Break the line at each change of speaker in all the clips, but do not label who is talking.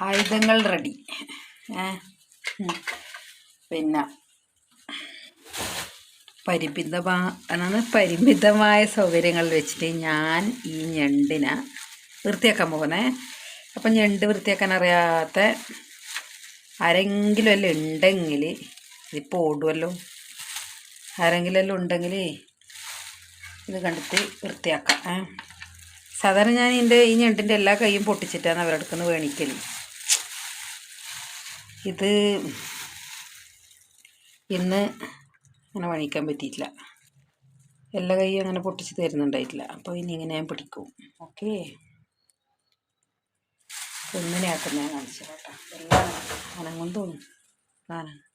ആയുധങ്ങൾ റെഡി. പിന്നെ പരിമിതമാ പരിമിതമായ സൗകര്യങ്ങൾ വെച്ചിട്ട് ഞാൻ ഈ ഞണ്ടിനെ വൃത്തിയാക്കാൻ പോകുന്നേ അപ്പം ഞണ്ട് വൃത്തിയാക്കാൻ അറിയാത്ത ആരെങ്കിലും എല്ലാം ഉണ്ടെങ്കിൽ ഇതിപ്പോൾ ഓടുമല്ലോ ആരെങ്കിലും എല്ലാം ഉണ്ടെങ്കിൽ ഇത് കണ്ടിട്ട് വൃത്തിയാക്കാം. സാധാരണ ഞാൻ ഇതിന്റെ ഈ ഞണ്ടിന്റെ എല്ലാ കൈയും പൊട്ടിച്ചിട്ടാണ് നിന്ന് വേണിക്കൽ ഇത് ഇന്ന് അങ്ങനെ വണിക്കാൻ പറ്റിയിട്ടില്ല. എല്ലാ കൈ അങ്ങനെ പൊട്ടിച്ച് തരുന്നുണ്ടായിട്ടില്ല. അപ്പോൾ ഇനി ഇങ്ങനെ ഞാൻ പിടിക്കും. ഓക്കെ? ഇങ്ങനെയാക്കുന്ന ഞാൻ കാണിച്ചു കേട്ടോ. എല്ലാം അനങ്ങും തോന്നും.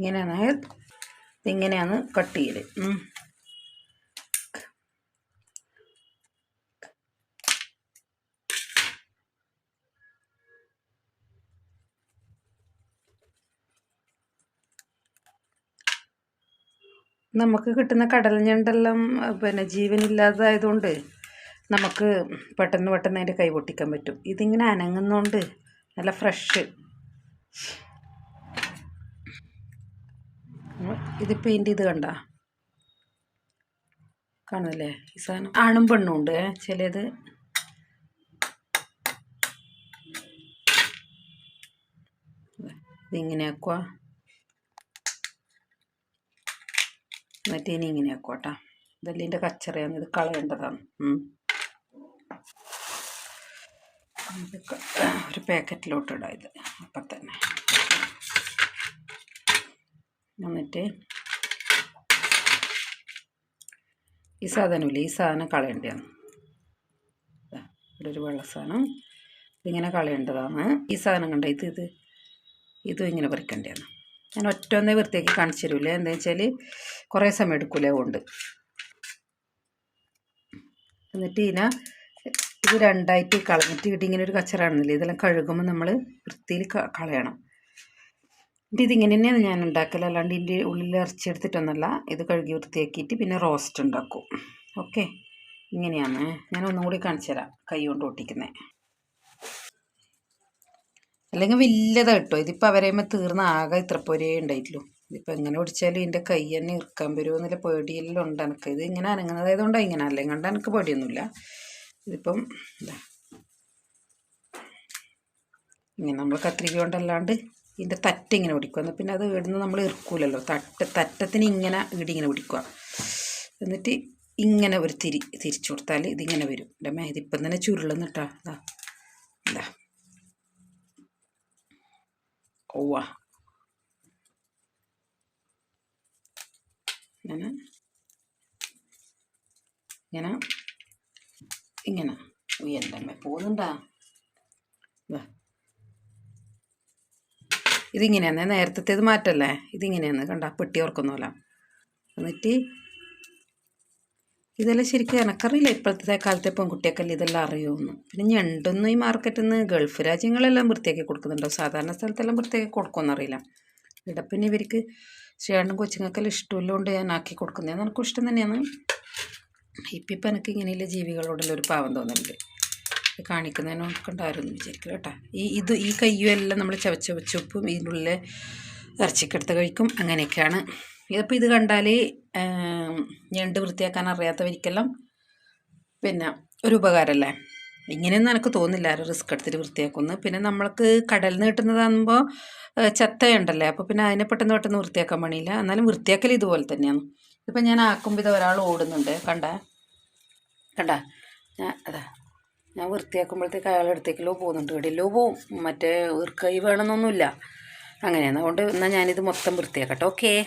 ഇങ്ങനെയാണ്. ഇതിങ്ങനെയാണ് കട്ട് ഉം. നമുക്ക് കിട്ടുന്ന കടൽ ഞണ്ടെല്ലാം അഹ് പിന്നെ ജീവനില്ലാതായതുകൊണ്ട് നമുക്ക് പെട്ടെന്ന് പെട്ടെന്ന് അതിന്റെ കൈ പൊട്ടിക്കാൻ പറ്റും. ഇതിങ്ങനെ അനങ്ങുന്നതുകൊണ്ട് നല്ല ഫ്രഷ് ഇത് പെയിന്റ് ചെയ്ത് കണ്ട? കാണല്ലേ ഈ സാധനം. ആണും പെണ്ണും ഉണ്ട്. ചിലത് ഇതിങ്ങനെ ആക്കുക എന്നിട്ട് ഇനി ഇങ്ങനെ ആക്കുക ഇതെല്ലാം ഇതിന്റെ കച്ചറയാണ്. ഇത് കളയേണ്ടതാണ്. ഒരു പാക്കറ്റിലോട്ട് ഇത്. അപ്പം തന്നെ എന്നിട്ട് ഈ സാധനമില്ല. ഈ സാധനം കളയേണ്ടതാണ്. ഇവിടെ ഒരു വെള്ള സാധനം. ഇതിങ്ങനെ കളയേണ്ടതാണ്. ഈ സാധനം കണ്ട? ഇത് ഇത് ഇതും ഇങ്ങനെ പറിക്കേണ്ടതാണ്. ഞാൻ ഒറ്റ ഒന്നേ വൃത്തിയാക്കി കാണിച്ചു തരൂല്ല എന്താ വെച്ചാൽ കുറേ സമയം എടുക്കൂലേ കൊണ്ട് എന്നിട്ട് ഇതിനെ ഇത് രണ്ടായിട്ട് കളഞ്ഞിട്ട് ഇങ്ങനെ ഒരു കച്ചറാണെന്നില്ല ഇതെല്ലാം കഴുകുമ്പോൾ നമ്മൾ വൃത്തിയിൽ കളയണം. എന്നിട്ട് ഇതിങ്ങനെ തന്നെയാണ് ഞാൻ ഉണ്ടാക്കൽ അല്ലാണ്ട് ഇതിന്റെ ഉള്ളിൽ ഇറച്ചി എടുത്തിട്ടൊന്നുമല്ല ഇത് കഴുകി വൃത്തിയാക്കിയിട്ട് പിന്നെ റോസ്റ്റ് ഉണ്ടാക്കും. ഓക്കെ ഇങ്ങനെയാണ്. ഞാൻ ഒന്നും കൂടി കാണിച്ചു തരാം. കൈ കൊണ്ട് ഒട്ടിക്കുന്നത് അല്ലെങ്കിൽ വലിയതാണ് കേട്ടോ. ഇതിപ്പോൾ അവരെയുമ്പോൾ തീർന്ന ആകെ ഇത്ര പോരേ ഉണ്ടായിട്ടുള്ളൂ. ഇതിപ്പോൾ എങ്ങനെ ഒടിച്ചാലും ഇതിന്റെ കൈ തന്നെ ഇറക്കാൻ വരുമോ എന്നുള്ള പേടിയെല്ലാം ഉണ്ട് എനിക്ക്. ഇത് ഇങ്ങനെ അനങ്ങുന്നതായതുകൊണ്ടാണ് ഇങ്ങനെ. അല്ലെങ്കിൽ കണ്ട എനിക്ക് പേടിയൊന്നുമില്ല. ഇതിപ്പം ഇതാ ഇങ്ങനെ നമ്മൾ കത്രിക കൊണ്ടല്ലാണ്ട് ഇതിന്റെ തറ്റ ഇങ്ങനെ പിടിക്കുക എന്നാൽ പിന്നെ അത് ഇവിടുന്ന് നമ്മൾ ഇറക്കൂലല്ലോ. തട്ട് തറ്റത്തിന് ഇങ്ങനെ ഇടിങ്ങനെ പിടിക്കുക. എന്നിട്ട് ഇങ്ങനെ ഒരു തിരി തിരിച്ചു കൊടുത്താൽ ഇതിങ്ങനെ വരും. എന്റെ മേ ഇതിപ്പം തന്നെ ചുരുളുന്നിട്ടാ ഇതാ ഇതാ ഓവ ഇങ്ങനെ. ഇങ്ങനെ. ഇങ്ങനെ. ഉയ്യന്റെ അമ്മ പോകുന്നുണ്ടാ? ഇതിങ്ങനെയാണ് നേരത്തേത് മാറ്റല്ലേ? ഇതിങ്ങനെയാണ് കണ്ട പെട്ടി ഓർക്കുന്നോല. എന്നിട്ട് ഇതെല്ലാം ശരിക്കും എനക്കറിയില്ല ഇപ്പോഴത്തെ കാലത്തെ പെൺകുട്ടിയൊക്കെല്ലാം ഇതെല്ലാം അറിയുമെന്ന് പിന്നെ ഞണ്ടൊന്നും ഈ മാർക്കറ്റിൽ നിന്ന് ഗൾഫ് രാജ്യങ്ങളെല്ലാം വൃത്തിയാക്കി കൊടുക്കുന്നുണ്ടോ? സാധാരണ സ്ഥലത്തെല്ലാം വൃത്തിയാക്കി കൊടുക്കുമെന്നറിയില്ല ഇവിടെ പിന്നെ ഇവർക്ക് ചേട്ടനും കൊച്ചുങ്ങൾക്കെല്ലാം ഇഷ്ടമില്ലോണ്ട് ഞാൻ ആക്കി കൊടുക്കുന്നത് എനിക്കും ഇഷ്ടം തന്നെയാണ്. ഇപ്പം ഇപ്പം എനിക്ക് ഇങ്ങനെയുള്ള ജീവികളോടുള്ള ഒരു പാവം തോന്നുന്നുണ്ട് ഇത് കാണിക്കുന്നതിന് കണ്ടായിരുന്നു വിചാരിക്കും കേട്ടോ. ഈ ഇത് ഈ കയ്യും എല്ലാം നമ്മൾ ചവച്ചവച്ചുപ്പും ഇതിന്റെ ഉള്ളിൽ ഇറച്ചിക്കെടുത്ത് കഴിക്കും. അങ്ങനെയൊക്കെയാണ്. ഇതിപ്പോൾ ഇത് കണ്ടാൽ ഞണ്ട് വൃത്തിയാക്കാൻ അറിയാത്തവർക്കെല്ലാം പിന്നെ ഒരു ഉപകാരമല്ലേ ഇങ്ങനെയൊന്നും എനിക്ക് തോന്നില്ല ആരും റിസ്ക് എടുത്തിട്ട് വൃത്തിയാക്കുന്നു പിന്നെ നമ്മൾക്ക് കടലിൽ നിന്ന് കിട്ടുന്നതാകുമ്പോൾ ചത്തയുണ്ടല്ലേ? അപ്പോൾ പിന്നെ അതിനെ പെട്ടെന്ന് പെട്ടെന്ന് വൃത്തിയാക്കാൻ പണിയില്ല. എന്നാലും വൃത്തിയാക്കൽ ഇതുപോലെ തന്നെയാണ്. ഇപ്പം ഞാൻ ആക്കുമ്പോൾ ഇത് ഒരാൾ ഓടുന്നുണ്ട്. കണ്ടേ? കണ്ട? ഞാൻ അതാ. ഞാൻ വൃത്തിയാക്കുമ്പോഴത്തേക്ക് അയാളുടെ അടുത്തേക്കല്ലോ പോകുന്നുണ്ട്. എവിടെയല്ലോ പോവും. മറ്റേ ഒരു കൈ വേണമെന്നൊന്നുമില്ല. അങ്ങനെയാണ്. അതുകൊണ്ട് എന്നാൽ ഞാനിത് മൊത്തം വൃത്തിയാക്കട്ടെ. ഓക്കേ